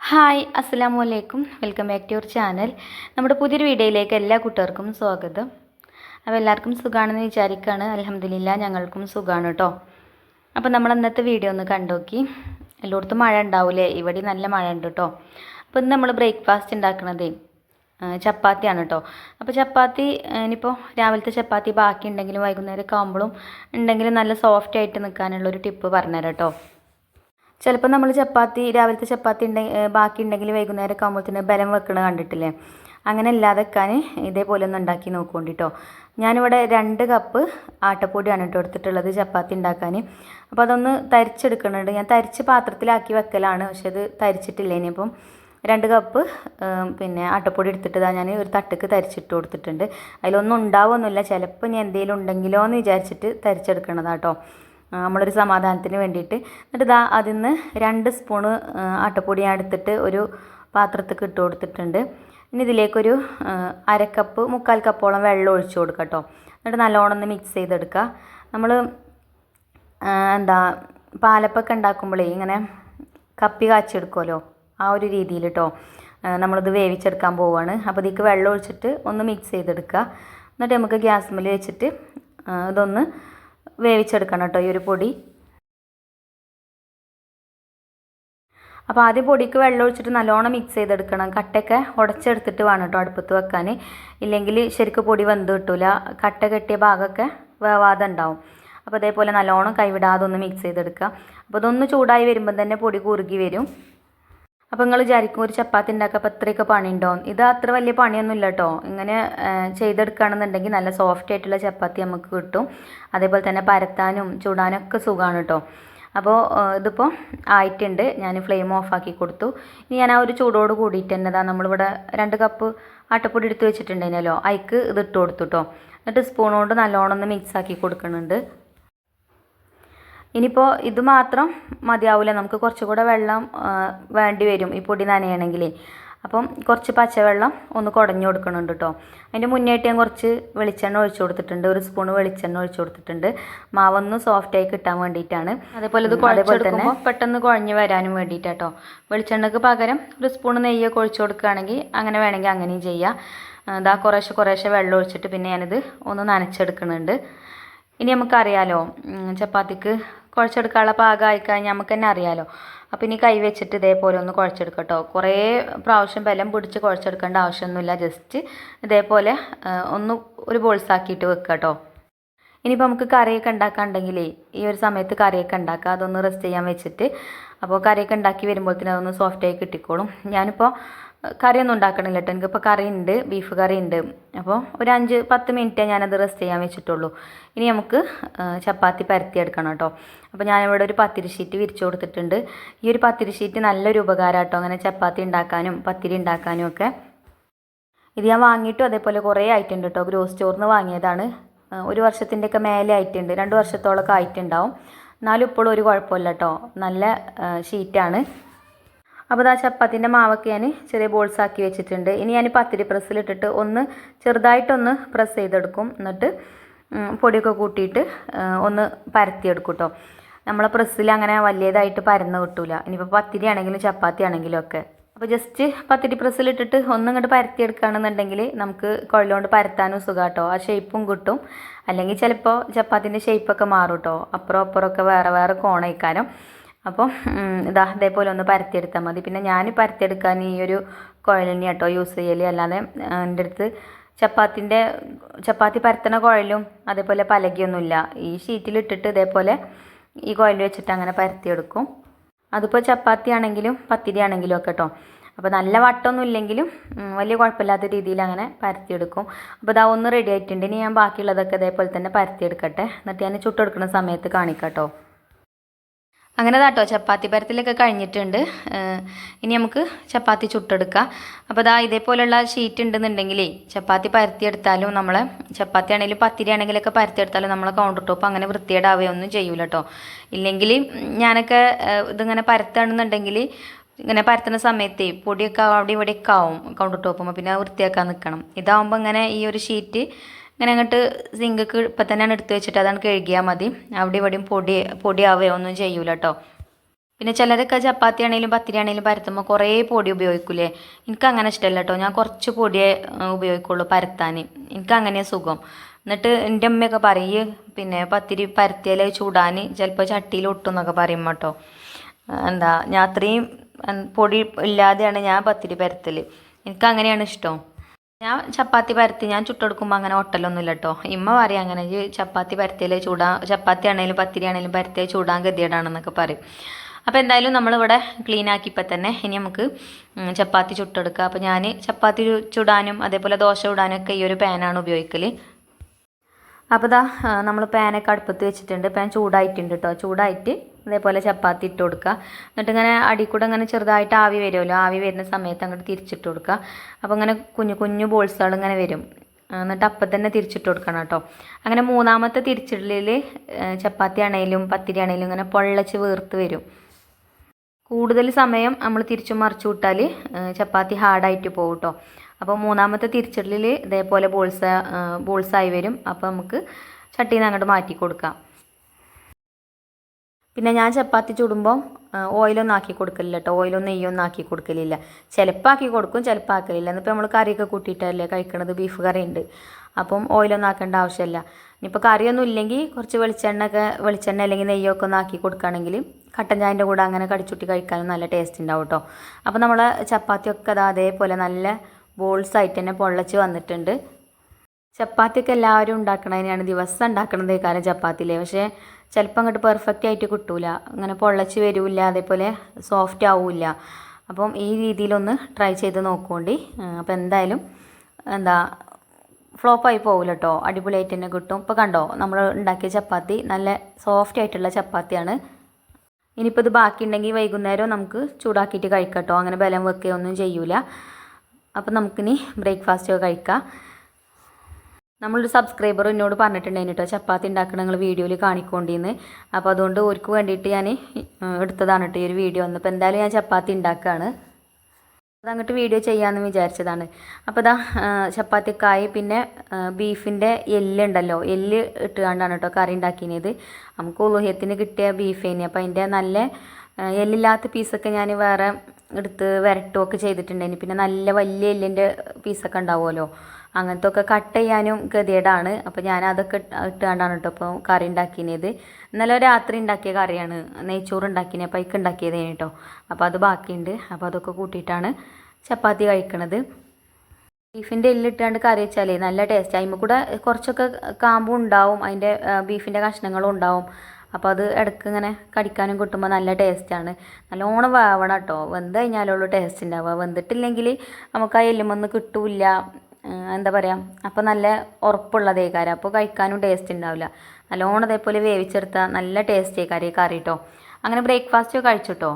Hi അസ്സലാമു വലൈക്കും welcome back to your channel. നമ്മുടെ പുതിയൊരു വീഡിയോയിലേക്ക് എല്ലാ കുട്ടികൾക്കും സ്വാഗതം. അപ്പോൾ എല്ലാവർക്കും സുഖമാണെന്ന് വിചാരിക്കുകയാണ് അലഹമ്മദില്ല ഞങ്ങൾക്കും സുഖമാണ് കേട്ടോ അപ്പോൾ നമ്മൾ ഇന്നത്തെ വീഡിയോ ഒന്ന് കണ്ടോക്കി എല്ലായിടത്തും മഴ ഉണ്ടാവില്ലേ ഇവിടെ നല്ല മഴ ഉണ്ട് കേട്ടോ അപ്പോൾ ഇന്ന് നമ്മൾ ബ്രേക്ക്ഫാസ്റ്റ് ഉണ്ടാക്കണതേ ചപ്പാത്തിയാണ് കേട്ടോ അപ്പോൾ ചപ്പാത്തി ഇനിയിപ്പോൾ രാവിലത്തെ ചപ്പാത്തി ബാക്കി ഉണ്ടെങ്കിലും വൈകുന്നേരം ഒക്കെ ഉണ്ടെങ്കിലും നല്ല സോഫ്റ്റ് ആയിട്ട് നിൽക്കാനുള്ള ഒരു ടിപ്പ് പറഞ്ഞുതരാം കേട്ടോ ചിലപ്പോൾ നമ്മൾ ചപ്പാത്തി രാവിലത്തെ ചപ്പാത്തി ഉണ്ടെങ്കിൽ ബാക്കി ഉണ്ടെങ്കിൽ വൈകുന്നേരം ആകുമ്പോഴത്തേന് ബലം വെക്കണ കണ്ടിട്ടില്ലേ? അങ്ങനെ ഇല്ലാതെ വെക്കാൻ ഇതേപോലെ ഒന്ന് ഉണ്ടാക്കി നോക്കുകൊണ്ടിട്ടോ. ഞാനിവിടെ രണ്ട് കപ്പ് ആട്ടപ്പൊടിയാണ് കേട്ടോ എടുത്തിട്ടുള്ളത് ചപ്പാത്തി ഉണ്ടാക്കാൻ അപ്പോൾ അതൊന്ന് തരിച്ചെടുക്കുന്നുണ്ട് ഞാൻ തരിച്ച് പാത്രത്തിലാക്കി വെക്കലാണ് പക്ഷേ അത് തരിച്ചിട്ടില്ല ഇനിയിപ്പം രണ്ട് കപ്പ് പിന്നെ ആട്ടപ്പൊടി എടുത്തിട്ട് ഞാൻ ഒരു തട്ടുക്ക് തരിച്ചിട്ട് കൊടുത്തിട്ടുണ്ട്. അതിലൊന്നും ഉണ്ടാവുമൊന്നുമില്ല ചിലപ്പോൾ ഞാൻ എന്തെങ്കിലും ഉണ്ടെങ്കിലോ എന്ന് വിചാരിച്ചിട്ട് തരിച്ചെടുക്കണതാട്ടോ. നമ്മളൊരു സമാധാനത്തിന് വേണ്ടിയിട്ട്. എന്നിട്ട് ഇതാ അതിൽ നിന്ന് രണ്ട് സ്പൂണ് ആട്ടപ്പൊടി ഞാൻ എടുത്തിട്ട് ഒരു പാത്രത്തേക്ക് ഇട്ട് കൊടുത്തിട്ടുണ്ട്. ഇനി ഇതിലേക്കൊരു അരക്കപ്പ് മുക്കാൽ കപ്പോളം വെള്ളം ഒഴിച്ചു കൊടുക്കുക കേട്ടോ എന്നിട്ട് നല്ലോണം ഒന്ന് മിക്സ് ചെയ്തെടുക്കുക നമ്മൾ എന്താ പാലപ്പൊക്കെ ഉണ്ടാക്കുമ്പോഴേ ഇങ്ങനെ കപ്പി കാച്ചെടുക്കുമല്ലോ ആ ഒരു രീതിയിൽ കേട്ടോ നമ്മളിത് വേവിച്ചെടുക്കാൻ പോവുകയാണ് അപ്പോൾ ഇതിലേക്ക് വെള്ളം ഒഴിച്ചിട്ട് ഒന്ന് മിക്സ് ചെയ്തെടുക്കുക എന്നിട്ട് നമുക്ക് ഗ്യാസ് വെച്ചിട്ട് ആ, ഇതൊന്ന് വേവിച്ചെടുക്കണം കേട്ടോ ഈ ഒരു പൊടി. അപ്പോൾ ആദ്യം പൊടിക്ക് വെള്ളം ഒഴിച്ചിട്ട് നല്ലോണം മിക്സ് ചെയ്തെടുക്കണം. കട്ടയൊക്കെ ഉടച്ചെടുത്തിട്ട് വേണം കേട്ടോ അടുപ്പത്ത് വെക്കാൻ. ഇല്ലെങ്കിൽ ശരിക്കും പൊടി വെന്ത് കിട്ടൂല. കട്ട കെട്ടിയ ഭാഗമൊക്കെ വേവാതെ ഉണ്ടാവും. അപ്പോൾ അതേപോലെ നല്ലോണം കൈവിടാതെ ഒന്ന് മിക്സ് ചെയ്തെടുക്കുക. അപ്പോൾ ഇതൊന്ന് ചൂടായി വരുമ്പോൾ തന്നെ പൊടി കുറുകി വരും. അപ്പോൾ നിങ്ങൾ വിചാരിക്കും ഒരു ചപ്പാത്തി ഉണ്ടാക്കുക ഇത്രയൊക്കെ പണിയുണ്ടോ? ഇത് അത്ര വലിയ പണിയൊന്നുമില്ല കേട്ടോ. ഇങ്ങനെ ചെയ്തെടുക്കുകയാണെന്നുണ്ടെങ്കിൽ നല്ല സോഫ്റ്റ് ആയിട്ടുള്ള ചപ്പാത്തി നമുക്ക് കിട്ടും. അതേപോലെ തന്നെ പരത്താനും ചൂടാനും ഒക്കെ സുഖമാണ് കേട്ടോ. അപ്പോൾ ഇതിപ്പോൾ ആയിട്ടുണ്ട്. ഞാൻ ഫ്ലെയിം ഓഫ് ആക്കി കൊടുത്തു. ഇനി ഞാൻ ആ ഒരു ചൂടോട് കൂടിയിട്ട് തന്നെ ഇതാ നമ്മളിവിടെ രണ്ട് കപ്പ് ആട്ടപ്പൊടി എടുത്ത് വെച്ചിട്ടുണ്ടെങ്കിലോ അതിക്ക് ഇത് ഇട്ട് കൊടുത്തു കേട്ടോ. എന്നിട്ട് സ്പൂൺ കൊണ്ട് നല്ലോണം ഒന്ന് മിക്സ് ആക്കി കൊടുക്കുന്നുണ്ട്. ഇനിയിപ്പോൾ ഇത് മാത്രം മതിയാവില്ല നമുക്ക് കുറച്ചുകൂടെ വെള്ളം വേണ്ടി വരും ഈ പൊടി നനയണമെങ്കിൽ അപ്പം കുറച്ച് പച്ചവെള്ളം ഒന്ന് കുടഞ്ഞു കൊടുക്കുന്നുണ്ട് കേട്ടോ അതിന്റെ മുന്നേറ്റ് ഞാൻ കുറച്ച് വെളിച്ചെണ്ണ ഒഴിച്ചു കൊടുത്തിട്ടുണ്ട്. ഒരു സ്പൂൺ വെളിച്ചെണ്ണ ഒഴിച്ചു കൊടുത്തിട്ടുണ്ട്. മാവൊന്ന് സോഫ്റ്റായി കിട്ടാൻ വേണ്ടിയിട്ടാണ്. അതേപോലെ ഇത് അതേപോലെ തന്നെ പെട്ടെന്ന് കുഴഞ്ഞു വരാനും വേണ്ടിയിട്ടാട്ടോ വെളിച്ചെണ്ണക്ക് പകരം ഒരു സ്പൂൺ നെയ്യൊക്കെ ഒഴിച്ചു കൊടുക്കുകയാണെങ്കിൽ അങ്ങനെ വേണമെങ്കിൽ അങ്ങനെയും ചെയ്യാം. ഇതാ കുറേശ്ശെ കുറേശ്ശെ വെള്ളം ഒഴിച്ചിട്ട് പിന്നെ ഞാനിത് ഒന്ന് നനച്ചെടുക്കുന്നുണ്ട്. ഇനി നമുക്കറിയാലോ ചപ്പാത്തിക്ക് കുഴച്ചെടുക്കാനുള്ള പാകമായി കഴിഞ്ഞാൽ നമുക്ക് തന്നെ അറിയാമല്ലോ അപ്പോൾ ഇനി കൈ വെച്ചിട്ട് ഇതേപോലെ ഒന്ന് കുഴച്ചെടുക്കട്ടോ. കുറേ പ്രാവശ്യം ബലം പിടിച്ച് കുഴച്ചെടുക്കേണ്ട ആവശ്യമൊന്നുമില്ല. ജസ്റ്റ് ഇതേപോലെ ഒന്ന് ഒരു ബോൾസാക്കിയിട്ട് വെക്കുക കേട്ടോ ഇനിയിപ്പോൾ നമുക്ക് കറിയൊക്കെ ഉണ്ടാക്കാണ്ടെങ്കിലേ ഈ ഒരു സമയത്ത് കറിയൊക്കെ ഉണ്ടാക്കുക. അതൊന്ന് റെസ്റ്റ് ചെയ്യാൻ വെച്ചിട്ട്. അപ്പോൾ കറിയൊക്കെ ഉണ്ടാക്കി വരുമ്പോഴത്തേനും അതൊന്ന് സോഫ്റ്റായി കിട്ടിക്കോളും. ഞാനിപ്പോൾ കറിയൊന്നും ഉണ്ടാക്കണില്ല കേട്ടോ എനിക്കിപ്പോൾ കറി ഉണ്ട് ബീഫ് കറി ഉണ്ട് അപ്പോൾ ഒരു അഞ്ച് പത്ത് മിനിറ്റേ ഞാനത് റെസ്റ്റ് ചെയ്യാൻ വെച്ചിട്ടുള്ളൂ. ഇനി നമുക്ക് ചപ്പാത്തി പരത്തിയെടുക്കണം കേട്ടോ അപ്പോൾ ഞാനിവിടെ ഒരു പത്തിരി ഷീറ്റ് വിരിച്ചു കൊടുത്തിട്ടുണ്ട്. ഈ ഒരു പത്തിരി ഷീറ്റ് നല്ലൊരു ഉപകാരം കേട്ടോ അങ്ങനെ ചപ്പാത്തി ഉണ്ടാക്കാനും പത്തിരി ഉണ്ടാക്കാനും ഒക്കെ. ഇത് ഞാൻ വാങ്ങിയിട്ടും അതേപോലെ കുറേ ആയിട്ടുണ്ട് കേട്ടോ ഗ്രോസ് സ്റ്റോറിൽ നിന്ന് വാങ്ങിയതാണ്. ഒരു വർഷത്തിന്റെയൊക്കെ മേലെ ആയിട്ടുണ്ട്. രണ്ട് വർഷത്തോളമൊക്കെ ആയിട്ടുണ്ടാവും. എന്നാലും ഇപ്പോഴും ഒരു കുഴപ്പമില്ല കേട്ടോ നല്ല ഷീറ്റാണ് അപ്പോൾ ആ ചപ്പാത്തിന്റെ മാവൊക്കെ ഞാൻ ചെറിയ ബോൾസ് ആക്കി വെച്ചിട്ടുണ്ട്. ഇനി ഞാൻ പത്തിരി പ്രസ്സിലിട്ടിട്ട് ഒന്ന് ചെറുതായിട്ടൊന്ന് പ്രസ് ചെയ്തെടുക്കും. എന്നിട്ട് പൊടിയൊക്കെ കൂട്ടിയിട്ട് ഒന്ന് പരത്തിയെടുക്കും കേട്ടോ നമ്മളെ പ്രസ്സിൽ അങ്ങനെ വലിയതായിട്ട് പരന്ന് കിട്ടൂല. ഇനിയിപ്പോൾ പത്തിരി ആണെങ്കിലും ചപ്പാത്തി ആണെങ്കിലും ഒക്കെ. അപ്പോൾ ജസ്റ്റ് പത്തിരി പ്രസ്സിലിട്ടിട്ട് ഒന്നിങ്ങോട്ട് പരത്തിയെടുക്കുകയാണെന്നുണ്ടെങ്കിൽ നമുക്ക് കുഴലുകൊണ്ട് പരത്താനും സുഖാട്ടോ ആ ഷേപ്പും കിട്ടും. അല്ലെങ്കിൽ ചിലപ്പോൾ ചപ്പാത്തിന്റെ ഷേപ്പൊക്കെ മാറും കേട്ടോ അപ്പുറം അപ്പുറമൊക്കെ വേറെ വേറെ കോണയിക്കാനും അപ്പോൾ ഉം, ഇതാ ഇതേപോലെ ഒന്ന് പരത്തിയെടുത്താൽ മതി. പിന്നെ ഞാൻ പരത്തിയെടുക്കാൻ ഈ ഒരു കുഴൽ കേട്ടോ യൂസ് ചെയ്യൽ അല്ലാതെ എന്റെ അടുത്ത് ചപ്പാത്തിന്റെ ചപ്പാത്തി പരത്തണ കുഴലും അതേപോലെ പലകിയൊന്നുമില്ല. ഈ ഷീറ്റിൽ ഷീറ്റിലിട്ടിട്ട് ഇതേപോലെ ഈ കുഴൽ വെച്ചിട്ട് അങ്ങനെ പരത്തിയെടുക്കും. അതിപ്പോൾ ചപ്പാത്തി ആണെങ്കിലും പത്തിരി ആണെങ്കിലും ഒക്കെ കേട്ടോ. അപ്പോൾ നല്ല വട്ടമൊന്നും ഇല്ലെങ്കിലും വലിയ കുഴപ്പമില്ലാത്ത രീതിയിൽ അങ്ങനെ പരത്തിയെടുക്കും. അപ്പോൾ ഇതാ ഒന്ന് റെഡി ആയിട്ടുണ്ട്. ഇനി ഞാൻ ബാക്കിയുള്ളതൊക്കെ ഇതേപോലെ തന്നെ പരത്തിയെടുക്കട്ടെ. എന്നിട്ട് ഞാൻ ചുട്ടെടുക്കുന്ന സമയത്ത് കാണിക്കാം കേട്ടോ. അങ്ങനെ കേട്ടോ ചപ്പാത്തി പരത്തിലൊക്കെ കഴിഞ്ഞിട്ടുണ്ട്. ഇനി നമുക്ക് ചപ്പാത്തി ചുട്ടെടുക്കാം. അപ്പോൾ ദാ ഇതേപോലെയുള്ള ഷീറ്റ് ഉണ്ടെന്നുണ്ടെങ്കിലേ ചപ്പാത്തി പരത്തിയെടുത്താലും നമ്മളെ ചപ്പാത്തി ആണെങ്കിലും പത്തിരി ആണെങ്കിലൊക്കെ പരത്തിയെടുത്താലും നമ്മളെ കൗണ്ടർ ടോപ്പ് അങ്ങനെ വൃത്തിയേടാവുകയൊന്നും ചെയ്യൂല കേട്ടോ ഇല്ലെങ്കിൽ ഞാനൊക്കെ ഇതിങ്ങനെ പരത്തുകയാണെന്നുണ്ടെങ്കിൽ ഇങ്ങനെ പരത്തുന്ന സമയത്ത് പൊടിയൊക്കെ അവിടെ ഇവിടെയൊക്കെ ആവും കൗണ്ടർ ടോപ്പുമ്പോൾ പിന്നെ വൃത്തിയാക്കാൻ നിൽക്കണം. ഇതാവുമ്പോൾ ഇങ്ങനെ ഈ ഒരു ഷീറ്റ് ഇങ്ങനെ അങ്ങോട്ട് സിങ്കക്ക് ഇപ്പം തന്നെയാണ് എടുത്തു വെച്ചിട്ട് അതാണ് കഴുകിയാൽ മതി. അവിടെ ഇവിടെയും പൊടി പൊടിയാവുകയോ ഒന്നും ചെയ്യൂല കേട്ടോ പിന്നെ ചിലരൊക്കെ ചപ്പാത്തി ആണെങ്കിലും പത്തിരി ആണെങ്കിലും പരത്തുമ്പോൾ കുറേ പൊടി ഉപയോഗിക്കൂലേ? എനിക്ക് അങ്ങനെ ഇഷ്ടമല്ല കേട്ടോ ഞാൻ കുറച്ച് പൊടിയേ ഉപയോഗിക്കുള്ളൂ പരത്താൻ എനിക്ക് അങ്ങനെ സുഖം. എന്നിട്ട് എന്റെ അമ്മയൊക്കെ പറയും പിന്നെ പത്തിരി പരത്തിയാൽ ചൂടാൻ ചിലപ്പോൾ ചട്ടിയിൽ ഒട്ടും എന്നൊക്കെ പറയും കേട്ടോ എന്താ ഞാൻ അത്രയും പൊടി ഇല്ലാതെയാണ് ഞാൻ പത്തിരി പരത്തൽ എനിക്ക് അങ്ങനെയാണ് ഇഷ്ടം. ഞാൻ ചപ്പാത്തി പരത്തി ഞാൻ ചുട്ടെടുക്കുമ്പോൾ അങ്ങനെ ഒട്ടലൊന്നുമില്ല കേട്ടോ ഇമ്മ പറയും അങ്ങനെ ചപ്പാത്തി പരത്തിയാലേ ചൂടാ ചപ്പാത്തി ആണെങ്കിലും പത്തിരി ആണെങ്കിലും പരത്തിയാൽ ചൂടാൻ ഗതികേടാണെന്നൊക്കെ പറയും. അപ്പോൾ എന്തായാലും നമ്മളിവിടെ ക്ലീൻ ആക്കിയപ്പോൾ തന്നെ ഇനി നമുക്ക് ചപ്പാത്തി ചുട്ടെടുക്കുക അപ്പോൾ ഞാൻ ചപ്പാത്തി ചുടാനും അതേപോലെ ദോശ ചുടാനും ഒക്കെ ഈ ഒരു പാനാണ് ഉപയോഗിക്കൽ അപ്പോൾ ഇതാ നമ്മൾ പാനൊക്കെ അടുപ്പത്ത് വെച്ചിട്ടുണ്ട്. പാൻ ചൂടായിട്ടുണ്ട് കേട്ടോ ചൂടായിട്ട് അതേപോലെ ചപ്പാത്തി ഇട്ട് കൊടുക്കുക എന്നിട്ട് ഇങ്ങനെ അടി കൂടെ ഇങ്ങനെ ചെറുതായിട്ട് ആവി വരുമല്ലോ ആവി വരുന്ന സമയത്ത് അങ്ങോട്ട് തിരിച്ചിട്ട് കൊടുക്കുക അപ്പോൾ ഇങ്ങനെ കുഞ്ഞു കുഞ്ഞു ബോൾസുകൾ ഇങ്ങനെ വരും. എന്നിട്ട് അപ്പം തന്നെ തിരിച്ചിട്ട് കൊടുക്കണം കേട്ടോ അങ്ങനെ മൂന്നാമത്തെ തിരിച്ചിടലിൽ ചപ്പാത്തി ആണെങ്കിലും പത്തിരി ആണെങ്കിലും ഇങ്ങനെ പൊള്ളച്ച് വീർത്ത് വരും. കൂടുതൽ സമയം നമ്മൾ തിരിച്ചു മറിച്ചു വിട്ടാൽ ചപ്പാത്തി ഹാർഡായിട്ട് പോകും കേട്ടോ അപ്പോൾ മൂന്നാമത്തെ തിരിച്ചിടലിൽ ഇതേപോലെ ബോൾസ് ബോൾസായി വരും. അപ്പോൾ നമുക്ക് ചട്ടിയിൽ നിന്ന് അങ്ങോട്ട് മാറ്റി കൊടുക്കാം. പിന്നെ ഞാൻ ചപ്പാത്തി ചുടുമ്പോൾ ഓയിലൊന്നും ആക്കി കൊടുക്കലില്ല കേട്ടോ ഓയിലും നെയ്യൊന്നും ആക്കി കൊടുക്കലില്ല. ചിലപ്പോൾ ആക്കി കൊടുക്കും ചിലപ്പോൾ ആക്കലില്ല. എന്നിപ്പോൾ നമ്മൾ കറിയൊക്കെ കൂട്ടിയിട്ടല്ലേ കഴിക്കണത്? ബീഫ് കറി ഉണ്ട് അപ്പം ഓയിലൊന്നും ആക്കേണ്ട ആവശ്യമില്ല ഇനിയിപ്പോൾ കറിയൊന്നും ഇല്ലെങ്കിൽ കുറച്ച് വെളിച്ചെണ്ണ ഒക്കെ വെളിച്ചെണ്ണ അല്ലെങ്കിൽ നെയ്യൊക്കെ ഒന്ന് ആക്കി കൊടുക്കുകയാണെങ്കിൽ കട്ടൻ ചായന്റെ കൂടെ അങ്ങനെ കടിച്ചുട്ടി കഴിക്കാനും നല്ല ടേസ്റ്റ് ഉണ്ടാവും കേട്ടോ അപ്പോൾ നമ്മൾ ചപ്പാത്തിയൊക്കെ അതാ അതേപോലെ നല്ല ബോൾസ് ആയിട്ട് തന്നെ പൊള്ളച്ച് വന്നിട്ടുണ്ട്. ചപ്പാത്തിയൊക്കെ എല്ലാവരും ഉണ്ടാക്കണതിനാണ് ദിവസം ഉണ്ടാക്കണത് കാലം ചപ്പാത്തിയിലെ. പക്ഷേ ചിലപ്പോൾ അങ്ങോട്ട് പെർഫെക്റ്റ് ആയിട്ട് കിട്ടൂല. അങ്ങനെ പൊള്ളച്ച് വരില്ല അതേപോലെ സോഫ്റ്റ് ആവില്ല. അപ്പം ഈ രീതിയിലൊന്ന് ട്രൈ ചെയ്ത് നോക്കുകൊണ്ടി അപ്പം എന്തായാലും എന്താ ഫ്ലോപ്പായി പോകില്ല കേട്ടോ അടിപൊളിയായിട്ട് തന്നെ കിട്ടും. ഇപ്പോൾ കണ്ടോ നമ്മൾ ഉണ്ടാക്കിയ ചപ്പാത്തി നല്ല സോഫ്റ്റ് ആയിട്ടുള്ള ചപ്പാത്തിയാണ്. ഇനിയിപ്പോൾ ഇത് ബാക്കിയുണ്ടെങ്കിൽ വൈകുന്നേരം നമുക്ക് ചൂടാക്കിയിട്ട് കഴിക്കാം കേട്ടോ അങ്ങനെ ബലം വെക്കുകയൊന്നും ചെയ്യൂല. അപ്പം നമുക്കിനി ബ്രേക്ക്ഫാസ്റ്റ് കഴിക്കാം. നമ്മളൊരു സബ്സ്ക്രൈബർ എന്നോട് പറഞ്ഞിട്ടുണ്ടായിരുന്നു കേട്ടോ ചപ്പാത്തി ഉണ്ടാക്കണ നിങ്ങൾ വീഡിയോയിൽ കാണിക്കൊണ്ടിന്ന്. അപ്പോൾ അതുകൊണ്ട് ഓർക്ക് വേണ്ടിയിട്ട് ഞാൻ എടുത്തതാണ് കേട്ടോ ഈ ഒരു വീഡിയോ. വന്നപ്പോൾ എന്തായാലും ഞാൻ ചപ്പാത്തി ഉണ്ടാക്കുകയാണ് അതങ്ങോട്ട് വീഡിയോ ചെയ്യാമെന്ന് വിചാരിച്ചതാണ്. അപ്പോൾ ഇതാ ചപ്പാത്തിക്കായി പിന്നെ ബീഫിന്റെ എല്ലുണ്ടല്ലോ എല്ല് ഇട്ടുകൊണ്ടാണ് കേട്ടോ കറി ഉണ്ടാക്കിയത് നമുക്ക് ഉലുഹ്യത്തിന് കിട്ടിയ ബീഫ് തന്നെ അപ്പോൾ അതിന്റെ നല്ല എല്ലില്ലാത്ത പീസൊക്കെ ഞാൻ വേറെ എടുത്ത് വരട്ടുമൊക്കെ ചെയ്തിട്ടുണ്ടായിരുന്നു പിന്നെ നല്ല വലിയ എല്ലിന്റെ പീസൊക്കെ ഉണ്ടാവുമല്ലോ. അങ്ങനത്തെ ഒക്കെ കട്ട് ചെയ്യാനും ഗതികേടാണ്. അപ്പോൾ ഞാൻ അതൊക്കെ ഇട്ട് ഇട്ടുകൊണ്ടാണ് കേട്ടോ അപ്പോൾ കറി ഉണ്ടാക്കിയത് ഇന്നലെ രാത്രി ഉണ്ടാക്കിയ കറിയാണ്. നെയ്ച്ചോറ് ഉണ്ടാക്കിയത് അപ്പോൾ ഇക്ക് ഉണ്ടാക്കിയതേന് കേട്ടോ. അപ്പോൾ അത് ബാക്കിയുണ്ട്. അപ്പോൾ അതൊക്കെ കൂട്ടിയിട്ടാണ് ചപ്പാത്തി കഴിക്കണത്. ബീഫിന്റെ എല്ലിട്ടാണ്ട് കറി വെച്ചാലേ നല്ല ടേസ്റ്റ് അതിമ്മ കൂടെ കുറച്ചൊക്കെ കാമ്പും ഉണ്ടാവും. അതിന്റെ ബീഫിന്റെ കഷ്ണങ്ങളും ഉണ്ടാവും. അപ്പോൾ അത് ഇടയ്ക്ക് ഇങ്ങനെ കടിക്കാനും കിട്ടുമ്പോൾ നല്ല ടേസ്റ്റാണ് നല്ലോണം വേവണം കേട്ടോ. വെന്ത് കഴിഞ്ഞാലുള്ളൂ ടേസ്റ്റ് ഉണ്ടാവുക വെന്തിട്ടില്ലെങ്കിൽ നമുക്ക് ആ എല്ലുമൊന്നും കിട്ടൂല എന്താ പറയുക അപ്പോൾ നല്ല ഉറപ്പുള്ളതേ കാര്യം. അപ്പോൾ കഴിക്കാനും ടേസ്റ്റ് ഉണ്ടാവില്ല നല്ലോണം അതേപോലെ വേവിച്ചെടുത്താൽ നല്ല ടേസ്റ്റ് കറി കറി കേട്ടോ അങ്ങനെ ബ്രേക്ക്ഫാസ്റ്റ് കഴിച്ചു കേട്ടോ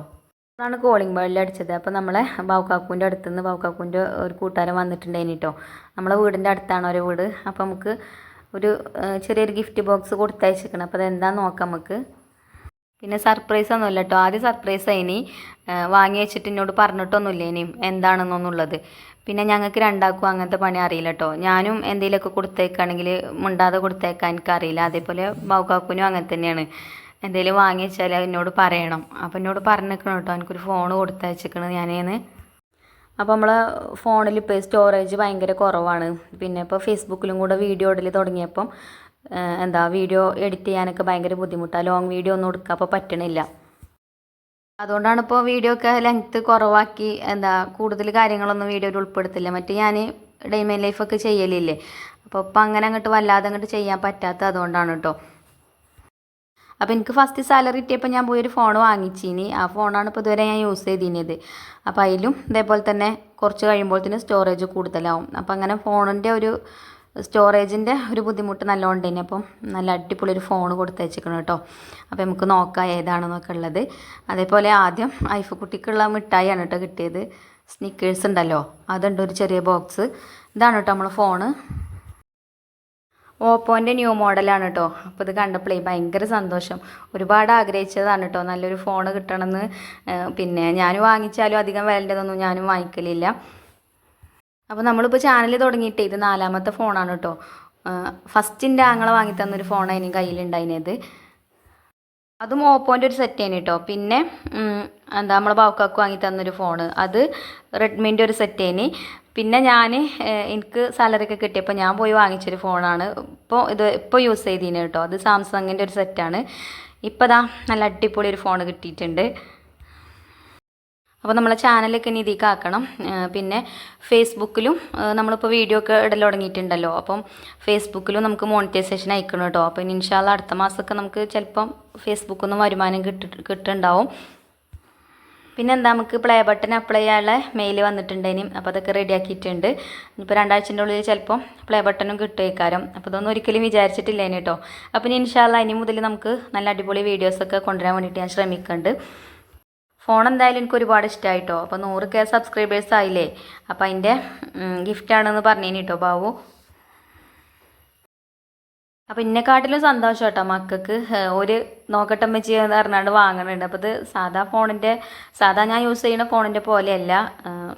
അതാണ് കോളിംഗ് ബെല്ലിൽ അടിച്ചത്. അപ്പോൾ നമ്മളെ ബാവുക്കാക്കൂന്റെ അടുത്ത് നിന്ന് ബാവുക്കാക്കൂന്റെ ഒരു കൂട്ടുകാരൻ വന്നിട്ടുണ്ടായിന് കേട്ടോ നമ്മളെ വീടിന്റെ അടുത്താണ് ഒരു വീട്? അപ്പോൾ നമുക്ക് ഒരു ചെറിയൊരു ഗിഫ്റ്റ് ബോക്സ് കൊടുത്തയച്ചിരിക്കണം അപ്പോൾ അതെന്താന്ന് നോക്കാം നമുക്ക് പിന്നെ സർപ്രൈസ് ഒന്നുമില്ല കേട്ടോ ആദ്യം സർപ്രൈസ് ഇനി വാങ്ങി വെച്ചിട്ട് എന്നോട് പറഞ്ഞിട്ടൊന്നുമില്ല ഇനിയും എന്താണെന്നൊന്നുള്ളത്. പിന്നെ ഞങ്ങൾക്ക് രണ്ടാക്കും അങ്ങനത്തെ പണി അറിയില്ല കേട്ടോ ഞാനും എന്തെങ്കിലുമൊക്കെ കൊടുത്തേക്കാണെങ്കിൽ മുണ്ടാതെ കൊടുത്തേക്കാൻ എനിക്കറിയില്ല അതേപോലെ ബൗക്കാക്കുനും അങ്ങനെ തന്നെയാണ്. എന്തെങ്കിലും വാങ്ങി വെച്ചാൽ എന്നോട് പറയണം. അപ്പോൾ എന്നോട് പറഞ്ഞേക്കണം കേട്ടോ എനിക്കൊരു ഫോൺ കൊടുത്തയച്ചേക്കണത് ഞാനേന്ന്. അപ്പോൾ നമ്മളെ ഫോണിൽ ഇപ്പോൾ സ്റ്റോറേജ് ഭയങ്കര കുറവാണ്. പിന്നെ ഇപ്പോൾ ഫേസ്ബുക്കിലും കൂടെ വീഡിയോ ഇടൽ തുടങ്ങിയപ്പം എന്താ വീഡിയോ എഡിറ്റ് ചെയ്യാനൊക്കെ ഭയങ്കര ബുദ്ധിമുട്ടാണ് ലോങ് വീഡിയോ ഒന്നും എടുക്കാൻ അപ്പോൾ പറ്റണില്ല. അതുകൊണ്ടാണ് ഇപ്പോൾ വീഡിയോ ഒക്കെ ലെങ്ത്ത് കുറവാക്കി എന്താ കൂടുതൽ കാര്യങ്ങളൊന്നും വീഡിയോയിൽ ഉൾപ്പെടുത്തില്ല. മറ്റേ ഞാൻ ഡെയ്മൈൻ ലൈഫൊക്കെ ചെയ്യലില്ലേ? അപ്പോൾ ഇപ്പം അങ്ങനെ അങ്ങോട്ട് വല്ലാതെ അങ്ങോട്ട് ചെയ്യാൻ പറ്റാത്ത അതുകൊണ്ടാണ് കേട്ടോ അപ്പോൾ എനിക്ക് ഫസ്റ്റ് സാലറി കിട്ടിയപ്പോൾ ഞാൻ പോയി ഒരു ഫോൺ വാങ്ങിച്ചിനി. ആ ഫോണാണ് ഇപ്പോൾ ഇതുവരെ ഞാൻ യൂസ് ചെയ്തിരുന്നത് അപ്പോൾ അതിലും ഇതേപോലെ തന്നെ കുറച്ച് കഴിയുമ്പോൾ കഴിയുമ്പോഴത്തേന് സ്റ്റോറേജ് കൂടുതലാവും. അപ്പോൾ അങ്ങനെ ഫോണിന്റെ ഒരു സ്റ്റോറേജിന്റെ ഒരു ബുദ്ധിമുട്ട് നല്ലോണം തന്നെ അപ്പം നല്ല അടിപൊളി ഒരു ഫോൺ കൊടുത്തയച്ചിരിക്കണം കേട്ടോ. അപ്പോൾ നമുക്ക് നോക്കാം ഏതാണെന്നൊക്കെ ഉള്ളത്. അതേപോലെ ആദ്യം ഐഫ് കുട്ടിക്കുള്ള മിഠായിയാണ് കേട്ടോ കിട്ടിയത്. സ്നിക്കേഴ്സ് ഉണ്ടല്ലോ. അതുണ്ട് ഒരു ചെറിയ ബോക്സ് ഇതാണ് കേട്ടോ നമ്മളെ ഫോണ് ഓപ്പോന്റെ ന്യൂ മോഡലാണ് കേട്ടോ അപ്പോൾ ഇത് കണ്ടപ്പോഴേ ഭയങ്കര സന്തോഷം. ഒരുപാട് ആഗ്രഹിച്ചതാണ് കേട്ടോ നല്ലൊരു ഫോൺ കിട്ടണമെന്ന് പിന്നെ ഞാൻ വാങ്ങിച്ചാലും അധികം വിലന്റെതൊന്നും ഞാനും വാങ്ങിക്കലില്ല. അപ്പോൾ നമ്മളിപ്പോൾ ചാനൽ തുടങ്ങിയിട്ട് ഇത് നാലാമത്തെ ഫോണാണ് കേട്ടോ ഫസ്റ്റിന്റെ ആങ്ങളെ വാങ്ങി തന്നൊരു ഫോണാണ് കയ്യിലുണ്ടായിരുന്നത് അതും ഓപ്പോന്റെ ഒരു സെറ്റ് ആണ് കേട്ടോ പിന്നെ എന്താ നമ്മളെ ബാവക്കാക്ക് വാങ്ങി തന്നൊരു ഫോണ് അത് റെഡ്മീന്റെ ഒരു സെറ്റ് ആണ്. പിന്നെ ഞാൻ എനിക്ക് സാലറി ഒക്കെ കിട്ടിയപ്പോൾ ഞാൻ പോയി വാങ്ങിച്ചൊരു ഫോണാണ് ഇപ്പോൾ ഇത് ഇപ്പോൾ യൂസ് ചെയ്തീന് കേട്ടോ അത് സാംസങ്ങിന്റെ ഒരു സെറ്റാണ് ഇപ്പോൾ ദാ നല്ല അടിപൊളി ഒരു ഫോൺ കിട്ടിയിട്ടുണ്ട്. അപ്പോൾ നമ്മളെ ചാനലൊക്കെ ഇനി ആക്കണം പിന്നെ ഫേസ്ബുക്കിലും നമ്മളിപ്പോൾ വീഡിയോ ഒക്കെ ഇടൽ തുടങ്ങിയിട്ടുണ്ടല്ലോ. അപ്പം ഫേസ്ബുക്കിലും നമുക്ക് മോണിറ്റൈസേഷൻ അയക്കണം കേട്ടോ അപ്പോൾ ഇനി ഇൻഷാല്ല അടുത്ത മാസമൊക്കെ നമുക്ക് ചിലപ്പം ഫേസ്ബുക്കിൽ നിന്ന് വരുമാനം കിട്ടി കിട്ടുന്നുണ്ടാവും പിന്നെ എന്താ നമുക്ക് പ്ലേ ബട്ടൺ അപ്ലൈ ചെയ്യാനുള്ള മെയിൽ വന്നിട്ടുണ്ടേനും അപ്പോൾ അതൊക്കെ റെഡി ആക്കിയിട്ടുണ്ട്. ഇപ്പോൾ രണ്ടാഴ്ചന്റെ ഉള്ളിൽ ചിലപ്പം പ്ലേ ബട്ടണും കിട്ടുമായിക്കാരം അപ്പോൾ ഇതൊന്നും ഒരിക്കലും വിചാരിച്ചിട്ടില്ല ഇനി കേട്ടോ അപ്പോൾ ഇനി ഇൻഷാല്ല ഇനി മുതൽ നമുക്ക് നല്ല അടിപൊളി വീഡിയോസൊക്കെ കൊണ്ടുവരാൻ വേണ്ടിയിട്ട് ഞാൻ ശ്രമിക്കുന്നുണ്ട് ഫോൺ എന്തായാലും എനിക്ക് ഒരുപാട് ഇഷ്ടമായിട്ടോ അപ്പോൾ നൂറ് കെ സബ്സ്ക്രൈബേഴ്സ് ആയില്ലേ അപ്പോൾ അതിന്റെ ഗിഫ്റ്റാണെന്ന് പറഞ്ഞേനി കേട്ടോ ബാബു അപ്പോൾ ഇന്നെക്കാട്ടിലും സന്തോഷം കേട്ടോ മക്കൾക്ക് ഒരു നോക്കട്ടെ വെച്ച് എന്ന് പറഞ്ഞാണ്ട് വാങ്ങണുണ്ട്. അപ്പോൾ ഇത് സാധാ ഫോണിന്റെ സാധാ ഞാൻ യൂസ് ചെയ്യുന്ന ഫോണിന്റെ പോലെയല്ല.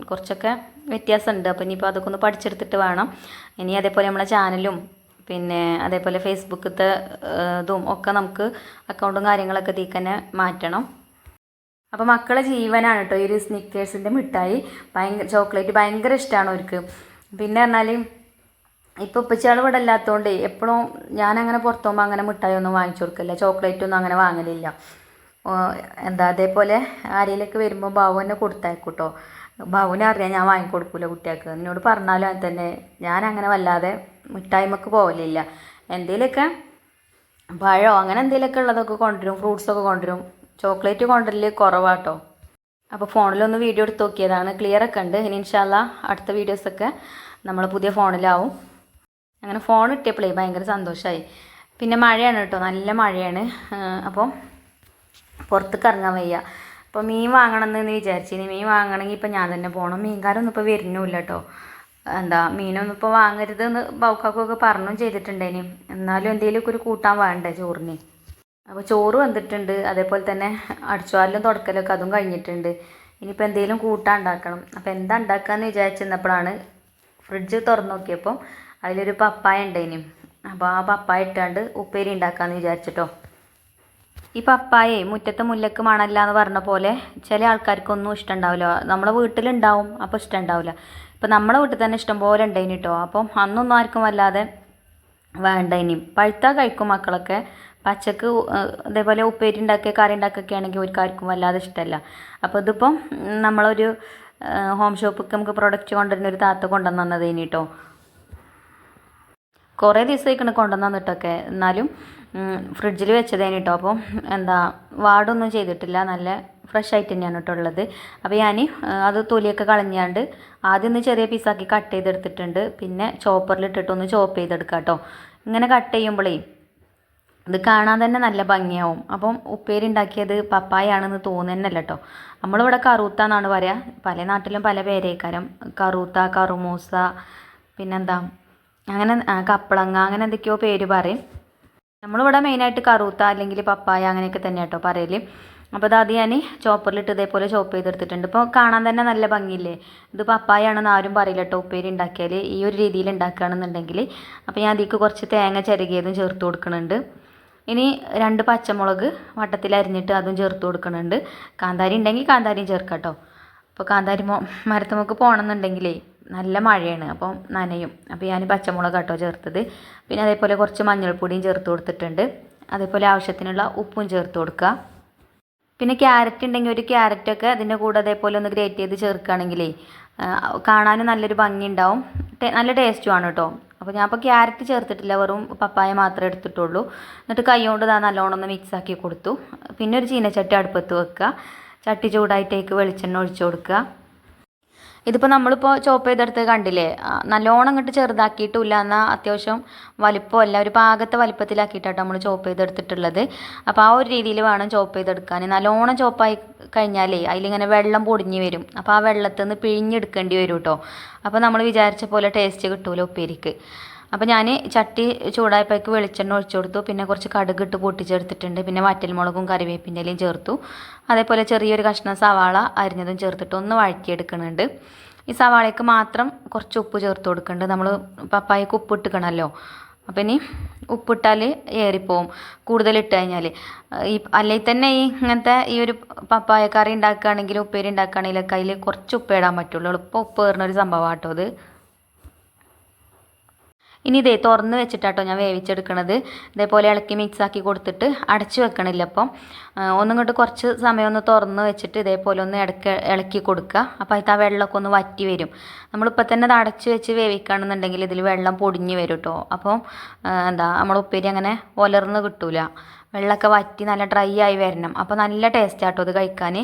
കുറച്ചൊക്കെ വ്യത്യാസമുണ്ട്. അപ്പോൾ ഇനിയിപ്പോൾ അതൊക്കെ ഒന്ന് പഠിച്ചെടുത്തിട്ട് വേണം. ഇനി അതേപോലെ നമ്മളെ ചാനലും പിന്നെ അതേപോലെ ഫേസ്ബുക്കത്തെ ഇതും ഒക്കെ നമുക്ക് അക്കൗണ്ടും കാര്യങ്ങളൊക്കെ ഇതിൽ തന്നെ മാറ്റണം. അപ്പോൾ മക്കളെ ജീവനാണ് കേട്ടോ ഈ ഒരു സ്നിക്കേഴ്സിന്റെ മിഠായി. ഭയങ്കര ചോക്ലേറ്റ് ഭയങ്കര ഇഷ്ടമാണ് അവർക്ക് പിന്നെ പറഞ്ഞാൽ ഇപ്പോൾ ഉപ്പച്ചയാൾ ഇവിടെ ഇല്ലാത്തതുകൊണ്ട് എപ്പോഴും ഞാനങ്ങനെ പുറത്തു പോകുമ്പോൾ അങ്ങനെ മിഠായി ഒന്നും വാങ്ങിച്ചു കൊടുക്കില്ല. ചോക്ലേറ്റ് ഒന്നും അങ്ങനെ വാങ്ങലില്ല. എന്താ അതേപോലെ ആരെങ്കിലൊക്കെ വരുമ്പോൾ ബാബു തന്നെ കൊടുത്തയക്കൂട്ടോ കേട്ടോ ബാബുവിനെ അറിയാം ഞാൻ വാങ്ങിക്കൊടുക്കൂല കുട്ടികൾക്ക്. എന്നോട് പറഞ്ഞാലും തന്നെ. ഞാൻ അങ്ങനെ വല്ലാതെ മിഠായിമക്ക് പോകലില്ല എന്തെങ്കിലുമൊക്കെ പഴമോ അങ്ങനെ എന്തെങ്കിലുമൊക്കെ ഉള്ളതൊക്കെ കൊണ്ടുവരും. ഫ്രൂട്ട്സൊക്കെ കൊണ്ടുവരും. ചോക്ലേറ്റ് കൊണ്ടുവരൽ കുറവാട്ടോ. അപ്പോൾ ഫോണിലൊന്ന് വീഡിയോ എടുത്ത് നോക്കിയതാണ്. ക്ലിയർ ഒക്കെ ഉണ്ട്. ഇനി ഇൻഷാല്ല അടുത്ത വീഡിയോസൊക്കെ നമ്മൾ പുതിയ ഫോണിലാവും. അങ്ങനെ ഫോൺ കിട്ടിയപ്പോഴേ ഭയങ്കര സന്തോഷമായി പിന്നെ മഴയാണ് കേട്ടോ. നല്ല മഴയാണ്. അപ്പോൾ പുറത്തേക്ക് ഇറങ്ങാൻ വയ്യ. അപ്പോൾ മീൻ വാങ്ങണമെന്ന് വിചാരിച്ചിനി. മീൻ വാങ്ങണമെങ്കിൽ ഇപ്പം ഞാൻ തന്നെ പോകണം മീൻകാരൊന്നും ഇപ്പോൾ വരുന്നുമില്ല കേട്ടോ. എന്താ മീനൊന്നും ഇപ്പോൾ വാങ്ങരുത് എന്ന് ബൗക്കാക്കൊക്കെ പറഞ്ഞും ചെയ്തിട്ടുണ്ടേനി എന്നാലും എന്തെങ്കിലുമൊക്കെ ഒരു കൂട്ടാൻ വേണ്ടേ ചോറിന്? അപ്പോൾ ചോറ് വന്നിട്ടുണ്ട്. അതേപോലെ തന്നെ അടിച്ചുവാരലും തുടക്കലൊക്കെ അതും കഴിഞ്ഞിട്ടുണ്ട്. ഇനിയിപ്പോൾ എന്തെങ്കിലും കൂട്ടാൻ ഉണ്ടാക്കണം. അപ്പോൾ എന്താ ഉണ്ടാക്കാമെന്ന് വിചാരിച്ചിരുന്നപ്പോഴാണ് ഫ്രിഡ്ജ് തുറന്നു നോക്കിയപ്പോൾ അതിലൊരു പപ്പായ ഉണ്ടായിനി അപ്പോൾ ആ പപ്പായ ഇട്ടാണ്ട് ഉപ്പേരി ഉണ്ടാക്കാമെന്ന് വിചാരിച്ചിട്ടോ. ഈ പപ്പായേ മുറ്റത്തെ മുല്ലക്ക് മണല്ല എന്ന് പറഞ്ഞ പോലെ ചില ആൾക്കാർക്കൊന്നും ഇഷ്ടമുണ്ടാവില്ല. നമ്മളെ വീട്ടിലുണ്ടാവും അപ്പോൾ ഇഷ്ടമുണ്ടാവില്ല. ഇപ്പം നമ്മളെ വീട്ടിൽ തന്നെ ഇഷ്ടം പോലെ ഉണ്ടായിന് അപ്പം അന്നൊന്നും ആർക്കും വല്ലാതെ വേണ്ട ഇനി പഴുത്താൽ കഴിക്കും മക്കളൊക്കെ. പച്ചക്ക് അതേപോലെ ഉപ്പേരി ഉണ്ടാക്കിയ കറി ഉണ്ടാക്കുകയൊക്കെ ആണെങ്കിൽ ഒരു ആർക്കും വല്ലാതെ ഇഷ്ടമല്ല അപ്പോൾ ഇതിപ്പം നമ്മളൊരു ഹോം ഷോപ്പൊക്കെ നമുക്ക് പ്രൊഡക്റ്റ് കൊണ്ടുവരുന്ന ഒരു താത്ത കൊണ്ടുവന്ന് തന്നതേനി കേട്ടോ കുറേ ദിവസമായിക്കണ് കൊണ്ടുവന്ന് തന്നിട്ടൊക്കെ എന്നാലും ഫ്രിഡ്ജിൽ വെച്ചതേനി കേട്ടോ അപ്പം എന്താ വാടൊന്നും ചെയ്തിട്ടില്ല. നല്ല ഫ്രഷ് ആയിട്ട് തന്നെയാണ് കേട്ടോ ഉള്ളത്. അപ്പോൾ ഞാൻ അത് തൊലിയൊക്കെ കളഞ്ഞാണ്ട് ആദ്യം ഒന്ന് ചെറിയ പീസാക്കി കട്ട് ചെയ്തെടുത്തിട്ടുണ്ട്. പിന്നെ ചോപ്പറിലിട്ടിട്ടൊന്ന് ചോപ്പ് ചെയ്തെടുക്കാം കേട്ടോ ഇങ്ങനെ കട്ട് ചെയ്യുമ്പോഴേ ഇത് കാണാൻ തന്നെ നല്ല ഭംഗിയാവും. അപ്പം ഉപ്പേരി ഉണ്ടാക്കിയത് പപ്പായാണെന്ന് തോന്നുന്നല്ല കേട്ടോ നമ്മളിവിടെ കറൂത്ത എന്നാണ് പറയുക പല നാട്ടിലും പല പേരേക്കാരം. കറൂത്ത കറുമൂസ പിന്നെന്താ? അങ്ങനെ കപ്പളങ്ങ അങ്ങനെ എന്തൊക്കെയോ പേര് പറയും. നമ്മളിവിടെ മെയിനായിട്ട് കറൂത്ത അല്ലെങ്കിൽ പപ്പായ അങ്ങനെയൊക്കെ തന്നെ കേട്ടോ പറയൽ. അപ്പോൾ അത് അത് ഞാൻ ചോപ്പറിലിട്ട് ഇതേപോലെ ചോപ്പ് ചെയ്തെടുത്തിട്ടുണ്ട്. ഇപ്പോൾ കാണാൻ തന്നെ നല്ല ഭംഗിയില്ലേ? ഇത് പപ്പായ ആണെന്ന് ആരും പറയില്ല കേട്ടോ ഉപ്പേരി ഉണ്ടാക്കിയാൽ ഈ ഒരു രീതിയിൽ ഉണ്ടാക്കുകയാണെന്നുണ്ടെങ്കിൽ അപ്പോൾ ഞാൻ അതിലേക്ക് കുറച്ച് തേങ്ങ ചിരകിയതും ചേർത്ത് കൊടുക്കുന്നുണ്ട് ഇനി രണ്ട് പച്ചമുളക് വട്ടത്തിൽ അരിഞ്ഞിട്ട് അതും ചേർത്ത് കൊടുക്കുന്നുണ്ട് കാന്താരി ഉണ്ടെങ്കിൽ കാന്താരിയും ചേർക്കാം കേട്ടോ അപ്പോൾ കാന്താരി മരത്തുമൊക്കെ പോകണമെന്നുണ്ടെങ്കിലേ നല്ല മഴയാണ് അപ്പം നനയും. അപ്പോൾ ഞാൻ പച്ചമുളക് കേട്ടോ ചേർത്തത്. പിന്നെ അതേപോലെ കുറച്ച് മഞ്ഞൾപ്പൊടിയും ചേർത്ത് കൊടുത്തിട്ടുണ്ട്. അതേപോലെ ആവശ്യത്തിനുള്ള ഉപ്പും ചേർത്ത് കൊടുക്കുക പിന്നെ ക്യാരറ്റ് ഉണ്ടെങ്കിൽ ഒരു ക്യാരറ്റൊക്കെ അതിന്റെ കൂടെ അതേപോലെ ഒന്ന് ഗ്രേറ്റ് ചെയ്ത് ചേർക്കുകയാണെങ്കിലേ കാണാനും നല്ലൊരു ഭംഗി ഉണ്ടാവും നല്ല ടേസ്റ്റുമാണ് കേട്ടോ അപ്പോൾ ഞാൻ ഇപ്പോൾ ക്യാരറ്റ് ചേർത്തിട്ടില്ല വെറും പപ്പായ മാത്രമേ എടുത്തിട്ടുള്ളൂ. എന്നിട്ട് കൈ കൊണ്ട് ഇതാ നല്ലോണം ഒന്ന് മിക്സ് ആക്കി കൊടുത്തു. പിന്നെ ഒരു ചീനച്ചട്ടി അടുപ്പത്ത് വെക്കുക. ചട്ടി ചൂടായിട്ടേക്ക് വെളിച്ചെണ്ണ ഒഴിച്ചു കൊടുക്കുക. ഇതിപ്പോൾ നമ്മളിപ്പോൾ ചോപ്പ് ചെയ്തെടുത്ത് കണ്ടില്ലേ? നല്ലോണം അങ്ങോട്ട് ചെറുതാക്കിയിട്ടില്ല എന്നാൽ അത്യാവശ്യം വലിപ്പമല്ല ഒരു പാകത്തെ വലിപ്പത്തിലാക്കിയിട്ടാണ് നമ്മൾ ചോപ്പ് ചെയ്തെടുത്തിട്ടുള്ളത്. അപ്പോൾ ആ ഒരു രീതിയിൽ വേണം ചോപ്പ് ചെയ്തെടുക്കാൻ. നല്ലോണം ചോപ്പായി കഴിഞ്ഞാലേ അതിലിങ്ങനെ വെള്ളം പൊടിഞ്ഞു വരും. അപ്പോൾ ആ വെള്ളത്തിൽ നിന്ന് പിഴിഞ്ഞെടുക്കേണ്ടി വരും കേട്ടോ അപ്പോൾ നമ്മൾ വിചാരിച്ച പോലെ ടേസ്റ്റ് കിട്ടൂല ഉപ്പേരിക്ക്. അപ്പോൾ ഞാൻ ചട്ടി ചൂടായപ്പോഴേക്ക് വെളിച്ചെണ്ണ ഒഴിച്ചു കൊടുത്തു. പിന്നെ കുറച്ച് കടുക് ഇട്ട് പൊട്ടിച്ചെടുത്തിട്ടുണ്ട്. പിന്നെ വറ്റൽമുളകും കറിവേപ്പിന്റെ ഇലയും ചേർത്തു. അതേപോലെ ചെറിയൊരു കഷ്ണം സവാള അരിഞ്ഞതും ചേർത്തിട്ട് ഒന്ന് വഴറ്റിയെടുക്കുന്നുണ്ട്. ഈ സവാളയ്ക്ക് മാത്രം കുറച്ച് ഉപ്പ് ചേർത്ത് കൊടുക്കുന്നുണ്ട്. നമ്മൾ പപ്പായക്ക് ഉപ്പ് ഇട്ടുക്കണമല്ലോ അപ്പം ഇനി ഉപ്പിട്ടാൽ ഏറിപ്പോവും. കൂടുതൽ ഇട്ട് കഴിഞ്ഞാൽ ഈ അല്ലെങ്കിൽ തന്നെ ഈ ഇങ്ങനത്തെ ഈ ഒരു പപ്പായ കറി ഉണ്ടാക്കുകയാണെങ്കിലും ഉപ്പേരി ഉണ്ടാക്കുകയാണെങ്കിലൊക്കെ അതിൽ കുറച്ച് ഉപ്പ് ഇടാൻ പറ്റുള്ളൂ. എളുപ്പം ഉപ്പ് കയറുന്ന ഒരു സംഭവമാട്ടോ അത്. ഇനി ഇതേ തുറന്ന് വെച്ചിട്ടാട്ടോ ഞാൻ വേവിച്ചെടുക്കണത്. ഇതേപോലെ ഇളക്കി മിക്സ് ആക്കി കൊടുത്തിട്ട് അടച്ചു വെക്കണില്ല അപ്പം ഒന്നിങ്ങോട്ട് കുറച്ച് സമയം ഒന്ന് തുറന്ന് വെച്ചിട്ട് ഇതേപോലെ ഒന്ന് ഇടയ്ക്ക് ഇളക്കി കൊടുക്കുക. അപ്പോൾ അതിൽ ആ വെള്ളമൊക്കെ ഒന്ന് വറ്റി വരും. നമ്മളിപ്പോൾ തന്നെ അത് അടച്ച് വെച്ച് വേവിക്കുകയാണെന്നുണ്ടെങ്കിൽ ഇതിൽ വെള്ളം പൊടിഞ്ഞു വരും കേട്ടോ. അപ്പം എന്താ നമ്മൾ ഉപ്പേരി അങ്ങനെ ഒലർന്ന് കിട്ടൂല. വെള്ളമൊക്കെ വറ്റി നല്ല ഡ്രൈ ആയി വരണം. അപ്പോൾ നല്ല ടേസ്റ്റ് ആട്ടോ അത് കഴിക്കാൻ.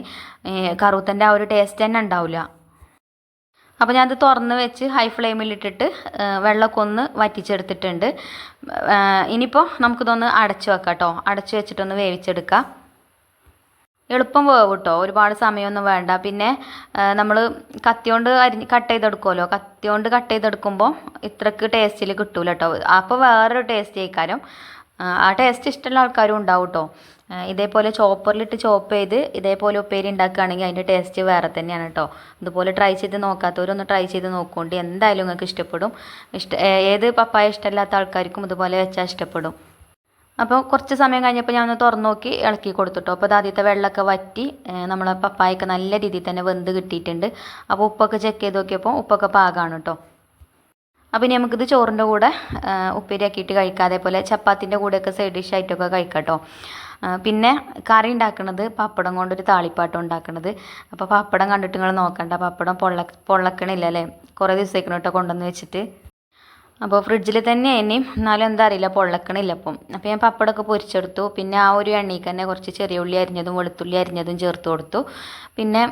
കറുത്തന്റെ ആ ഒരു ടേസ്റ്റ് തന്നെ ഉണ്ടാവില്ല. അപ്പോൾ ഞാനത് തുറന്ന് വെച്ച് ഹൈ ഫ്ലെയിമിലിട്ടിട്ട് വെള്ളമൊക്കെ ഒന്ന് വറ്റിച്ചെടുത്തിട്ടുണ്ട്. ഇനിയിപ്പോൾ നമുക്കിതൊന്ന് അടച്ച് വെക്കാം കേട്ടോ അടച്ച് വെച്ചിട്ടൊന്ന് വേവിച്ചെടുക്കാം. എളുപ്പം വേവ് കേട്ടോ ഒരുപാട് സമയമൊന്നും വേണ്ട. പിന്നെ നമ്മൾ കത്തി കൊണ്ട് അരിഞ്ഞ് കട്ട് ചെയ്തെടുക്കുമല്ലോ കത്തി കൊണ്ട് കട്ട് ചെയ്തെടുക്കുമ്പോൾ ഇത്രക്ക് ടേസ്റ്റിൽ കിട്ടൂല കേട്ടോ അപ്പോൾ വേറൊരു ടേസ്റ്റ് ആയിക്കാരം. ആ ടേസ്റ്റ് ഇഷ്ടമുള്ള ആൾക്കാരും ഉണ്ടാവും കേട്ടോ ഇതേപോലെ ചോപ്പറിലിട്ട് ചോപ്പ് ചെയ്ത് ഇതേപോലെ ഉപ്പേരി ഉണ്ടാക്കുകയാണെങ്കിൽ അതിന്റെ ടേസ്റ്റ് വേറെ തന്നെയാണ് കേട്ടോ ഇതുപോലെ ട്രൈ ചെയ്ത് നോക്കാത്തവരൊന്ന് ട്രൈ ചെയ്ത് നോക്കുകൊണ്ട് എന്തായാലും നിങ്ങൾക്ക് ഇഷ്ടപ്പെടും. ഇഷ്ട ഏത് പപ്പായ ഇഷ്ടമില്ലാത്ത ആൾക്കാർക്കും ഇതുപോലെ വെച്ചാൽ ഇഷ്ടപ്പെടും. അപ്പോൾ കുറച്ച് സമയം കഴിഞ്ഞപ്പോൾ ഞാൻ ഒന്ന് തുറന്നു നോക്കി ഇളക്കി കൊടുത്തിട്ടോ അപ്പോൾ ആദ്യത്തെ വെള്ളമൊക്കെ വറ്റി നമ്മളെ പപ്പായൊക്കെ നല്ല രീതിയിൽ തന്നെ വെന്ത് കിട്ടിയിട്ടുണ്ട്. അപ്പോൾ ഉപ്പൊക്കെ ചെക്ക് ചെയ്ത് നോക്കിയപ്പോൾ ഉപ്പൊക്കെ പാകമാണ് കേട്ടോ അപ്പോൾ ഇനി നമുക്കിത് ചോറിന്റെ കൂടെ ഉപ്പേരി ഉപ്പേരിയാക്കിയിട്ട് കഴിക്കാം. അതേപോലെ ചപ്പാത്തിന്റെ കൂടെയൊക്കെ സൈഡ് ഡിഷ് ആയിട്ടൊക്കെ കഴിക്കാം കേട്ടോ പിന്നെ കറി ഉണ്ടാക്കുന്നത് പപ്പടം കൊണ്ടൊരു താളിപ്പാട്ടം ഉണ്ടാക്കുന്നത് അപ്പോൾ പപ്പടം കണ്ടിട്ട് നിങ്ങൾ നോക്കണ്ട. പപ്പടം പൊള്ള പൊള്ളക്കണില്ല അല്ലേ കുറേ ദിവസത്തേക്കണം കേട്ടോ കൊണ്ടുവന്ന് വെച്ചിട്ട്. അപ്പോൾ ഫ്രിഡ്ജിൽ തന്നെ ഇനിയും എന്നാലും എന്താ അറിയില്ല പൊള്ളക്കണില്ല അപ്പം അപ്പോൾ ഞാൻ പപ്പടമൊക്കെ പൊരിച്ചെടുത്തു. പിന്നെ ആ ഒരു എണ്ണയ്ക്ക് തന്നെ കുറച്ച് ചെറിയ ഉള്ളി അരിഞ്ഞതും വെളുത്തുള്ളി അരിഞ്ഞതും ചേർത്ത് കൊടുത്തു. പിന്നെ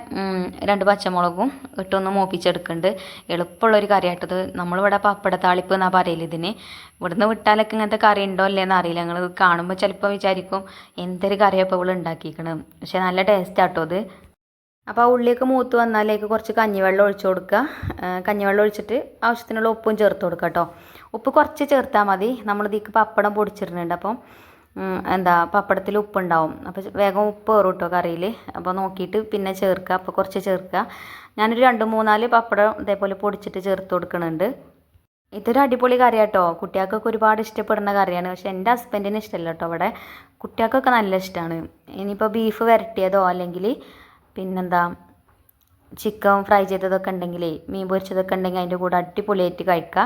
രണ്ട് പച്ചമുളകും ഇട്ടൊന്ന് മൂപ്പിച്ചെടുക്കുന്നുണ്ട്. എളുപ്പമുള്ളൊരു കറിയായിട്ടത് നമ്മളിവിടെ പപ്പട താളിപ്പ് എന്നാണ് പറയില്ല ഇതിന്. ഇവിടുന്ന് വിട്ടാലൊക്കെ ഇങ്ങനത്തെ കറി ഉണ്ടോ അല്ലേന്ന് അറിയില്ല. ഞങ്ങൾ കാണുമ്പോൾ ചിലപ്പോൾ വിചാരിക്കും എന്തൊരു കറിയപ്പോൾ ഇവൾ ഉണ്ടാക്കിയിരിക്കണം പക്ഷേ നല്ല ടേസ്റ്റ് ആട്ടോ അത് അപ്പോൾ ആ ഉള്ളിയൊക്കെ മൂത്ത് വന്നാലേക്ക് കുറച്ച് കഞ്ഞിവെള്ളം ഒഴിച്ച് കൊടുക്കുക. കഞ്ഞിവെള്ളം ഒഴിച്ചിട്ട് ആവശ്യത്തിനുള്ള ഉപ്പും ചേർത്ത് കൊടുക്കുക കേട്ടോ. ഉപ്പ് കുറച്ച് ചേർത്താൽ മതി. നമ്മൾ ഇതിക്ക് പപ്പടം പൊടിച്ചിരുന്നുണ്ട് അപ്പം എന്താ പപ്പടത്തിൽ ഉപ്പുണ്ടാവും. അപ്പോൾ വേഗം ഉപ്പ് കയറും കേട്ടോ കറിയിൽ. അപ്പോൾ നോക്കിയിട്ട് പിന്നെ ചേർക്കുക. അപ്പോൾ കുറച്ച് ചേർക്കുക. ഞാനൊരു രണ്ട് മൂന്നാൽ പപ്പടം ഇതേപോലെ പൊടിച്ചിട്ട് ചേർത്ത് കൊടുക്കുന്നുണ്ട്. ഇതൊരു അടിപൊളി കറി കേട്ടോ. കുട്ടികൾക്കൊക്കെ ഒരുപാട് ഇഷ്ടപ്പെടുന്ന കറിയാണ്. പക്ഷേ എന്റെ ഹസ്ബൻഡിന് ഇഷ്ടമല്ല കേട്ടോ അവിടെ കുട്ടികൾക്കൊക്കെ നല്ല ഇഷ്ടമാണ്. ഇനിയിപ്പോൾ ബീഫ് വരട്ടിയതോ അല്ലെങ്കിൽ പിന്നെന്താ ചിക്കൻ ഫ്രൈ ചെയ്തതൊക്കെ ഉണ്ടെങ്കിൽ മീൻ പൊരിച്ചതൊക്കെ ഉണ്ടെങ്കിൽ അതിന്റെ കൂടെ അടിപൊളിയായിട്ട് കഴിക്കുക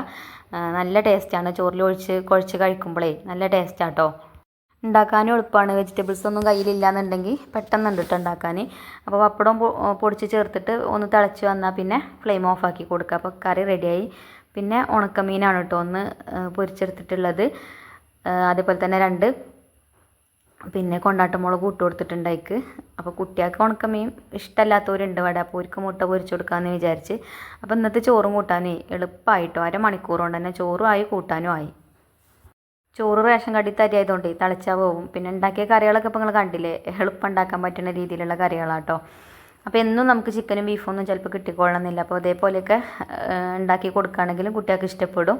നല്ല ടേസ്റ്റാണ്. ചോറിൽ ഒഴിച്ച് കുഴച്ച് കഴിക്കുമ്പോഴേ നല്ല ടേസ്റ്റാണ് കേട്ടോ ഉണ്ടാക്കാനും എളുപ്പമാണ്. വെജിറ്റബിൾസ് ഒന്നും കയ്യിലില്ല എന്നുണ്ടെങ്കിൽ പെട്ടെന്നുണ്ട് കേട്ടോ ഉണ്ടാക്കാൻ. അപ്പോൾ പപ്പടം പൊടിച്ച് ചേർത്തിട്ട് ഒന്ന് തിളച്ച് വന്നാൽ പിന്നെ ഫ്ലെയിം ഓഫ് ആക്കി കൊടുക്കുക. അപ്പോൾ കറി റെഡിയായി പിന്നെ ഉണക്കമീനാണ് കേട്ടോ ഒന്ന് പൊരിച്ചെടുത്തിട്ടുള്ളത്. അതേപോലെ തന്നെ രണ്ട് പിന്നെ കൊണ്ടാട്ടമുളക് ഇട്ട് കൊടുത്തിട്ടുണ്ട് അപ്പോൾ കുട്ടികൾക്ക് ഉണക്കമീൻ ഇഷ്ടമല്ലാത്തവരുണ്ട്. ഇവിടെ അപ്പോൾ ഒരുക്ക് മുട്ട പൊരിച്ചു കൊടുക്കാമെന്ന് വിചാരിച്ച്. അപ്പോൾ ഇന്നത്തെ ചോറും കൂട്ടാനേ എളുപ്പമായിട്ടോ അരമണിക്കൂർ കൊണ്ട് തന്നെ ചോറും ആയി കൂട്ടാനും ആയി. ചോറ് റേഷൻ കടി തരി ആയതുകൊണ്ട് തിളച്ചാൽ പോകും പിന്നെ ഉണ്ടാക്കിയ കറികളൊക്കെ ഇപ്പോൾ നിങ്ങൾ കണ്ടില്ലേ? എളുപ്പം ഉണ്ടാക്കാൻ പറ്റുന്ന രീതിയിലുള്ള കറികളാട്ടോ. അപ്പോൾ എന്നും നമുക്ക് ചിക്കനും ബീഫൊന്നും ചിലപ്പോൾ കിട്ടിക്കൊള്ളണമെന്നില്ല. അപ്പോൾ അതേപോലെയൊക്കെ ഉണ്ടാക്കി കൊടുക്കുകയാണെങ്കിലും കുട്ടികൾക്ക് ഇഷ്ടപ്പെടും.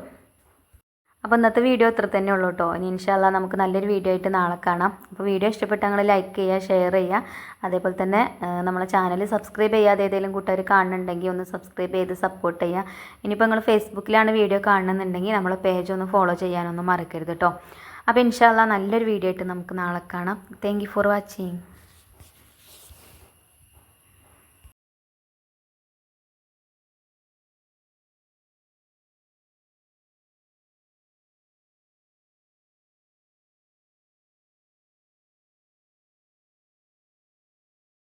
അപ്പോൾ ഇന്നത്തെ വീഡിയോ ഇത്ര തന്നെ ഉള്ളൂ കേട്ടോ. ഇനി ഇൻഷാല്ല നമുക്ക് നല്ലൊരു വീഡിയോ ആയിട്ട് നാളെ കാണാം. അപ്പോൾ വീഡിയോ ഇഷ്ടപ്പെട്ടെങ്കിൽ നിങ്ങൾ ലൈക്ക് ചെയ്യുക ഷെയർ ചെയ്യുക. അതേപോലെ തന്നെ നമ്മളെ ചാനൽ സബ്സ്ക്രൈബ് ചെയ്യാതെ ഏതെങ്കിലും കൂട്ടുകാർ കാണുന്നുണ്ടെങ്കിൽ ഒന്ന് സബ്സ്ക്രൈബ് ചെയ്ത് സപ്പോർട്ട് ചെയ്യുക. ഇനിയിപ്പോൾ നിങ്ങൾ ഫേസ്ബുക്കിലാണ് വീഡിയോ കാണുന്നുണ്ടെങ്കിൽ നമ്മളെ പേജ് ഒന്ന് ഫോളോ ചെയ്യാനൊന്നും മറക്കരുത് കേട്ടോ. അപ്പോൾ ഇൻഷാല്ല നല്ലൊരു വീഡിയോ ആയിട്ട് നമുക്ക് നാളെ കാണാം. Thank for watching